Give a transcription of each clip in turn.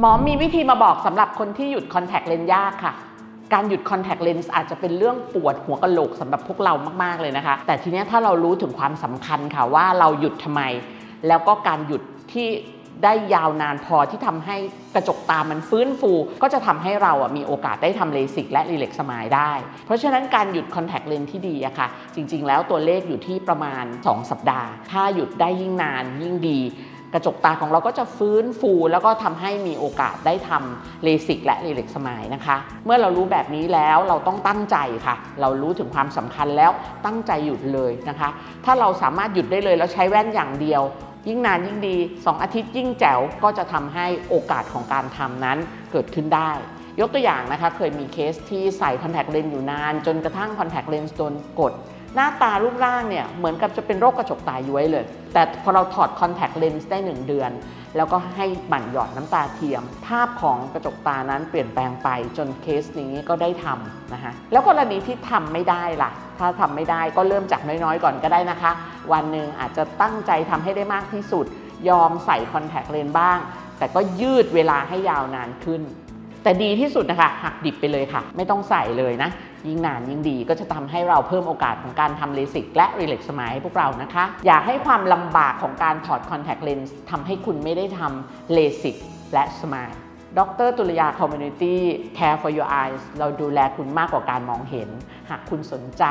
หมอมีวิธีมาบอกสำหรับคนที่หยุดคอนแทคเลนส์ยากค่ะ การหยุดคอนแทคเลนส์อาจจะเป็นเรื่องปวดหัวกะโหลกสำหรับพวกเรามากๆเลยนะคะ แต่ทีนี้ถ้าเรารู้ถึงความสำคัญค่ะว่าเราหยุดทำไม แล้วก็การหยุดที่ได้ยาวนานพอที่ทำให้กระจกตามันฟื้นฟู ก็จะทำให้เราอะมีโอกาสได้ทำเลสิกและรีเล็กสมายได้ เพราะฉะนั้นการหยุดคอนแทคเลนส์ที่ดีอะค่ะ จริง ๆ แล้วตัวเลขอยู่ที่ประมาณ 2 สัปดาห์ ถ้าหยุดได้ยิ่งนานยิ่งดี กระจกตาของเราก็จะฟื้นฟูแล้วก็ทำให้มีโอกาสได้ทำเลสิกและรีเล็กสมายนะคะ เมื่อเรารู้แบบนี้แล้วเราต้องตั้งใจค่ะ เรารู้ถึงความสำคัญแล้วตั้งใจหยุดเลยนะคะ ถ้าเราสามารถหยุดได้เลยแล้วใช้แว่นอย่างเดียว ยิ่งนานยิ่งดี 2 อาทิตย์ยิ่งแจ๋วก็จะทำให้โอกาสของการทำนั้นเกิดขึ้นได้ยกตัวอย่างนะคะเคยมีเคสที่ใส่คอนแทคเลนส์อยู่นาน จนกระทั่งคอนแทคเลนส์โดนกด หน้าตารูปร่างเนี่ยเหมือนกับจะเป็นโรคกระจกตาย้วยเลย แต่พอเราถอดคอนแทคเลนส์ได้ 1 เดือน แล้วก็ให้หมั่นหยอดน้ำตาเทียม ภาพของกระจกตานั้นเปลี่ยนแปลงไปจนเคสนี้ก็ได้ทำนะคะแล้วกรณีที่ทำไม่ได้ล่ะ ถ้าทำไม่ได้ก็เริ่มจากน้อยๆ ก่อนก็ได้นะคะ วันหนึ่งอาจจะตั้งใจทำให้ได้มากที่สุด ยอมใส่คอนแทคเลนส์บ้าง แต่ก็ยืดเวลาให้ยาวนานขึ้น แต่ดีที่สุดนะคะหักดิบไปเลยค่ะ ไม่ต้องใส่เลยนะ ยิ่งนานยิ่งดีก็จะทำให้เราเพิ่มโอกาสของการทำเลสิกและรีเล็กสมายให้พวกเรานะคะ อย่าให้ความลำบากของการถอดคอนแทคเลนส์ทำให้คุณไม่ได้ทำเลสิกและสมายดรตุลยา Community Care for Your Eyes เราดูแลคุณมากกว่าการมองเห็น หากคุณสนใจ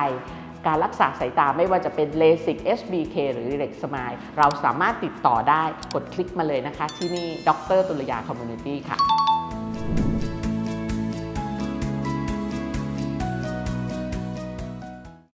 การรักษาสายตาไม่ว่าจะเป็น LASIK HBK หรือ Relax Smile เราสามารถติดต่อได้กดคลิกมาเลยนะคะที่นี่ดรตุลยา Community ค่ะ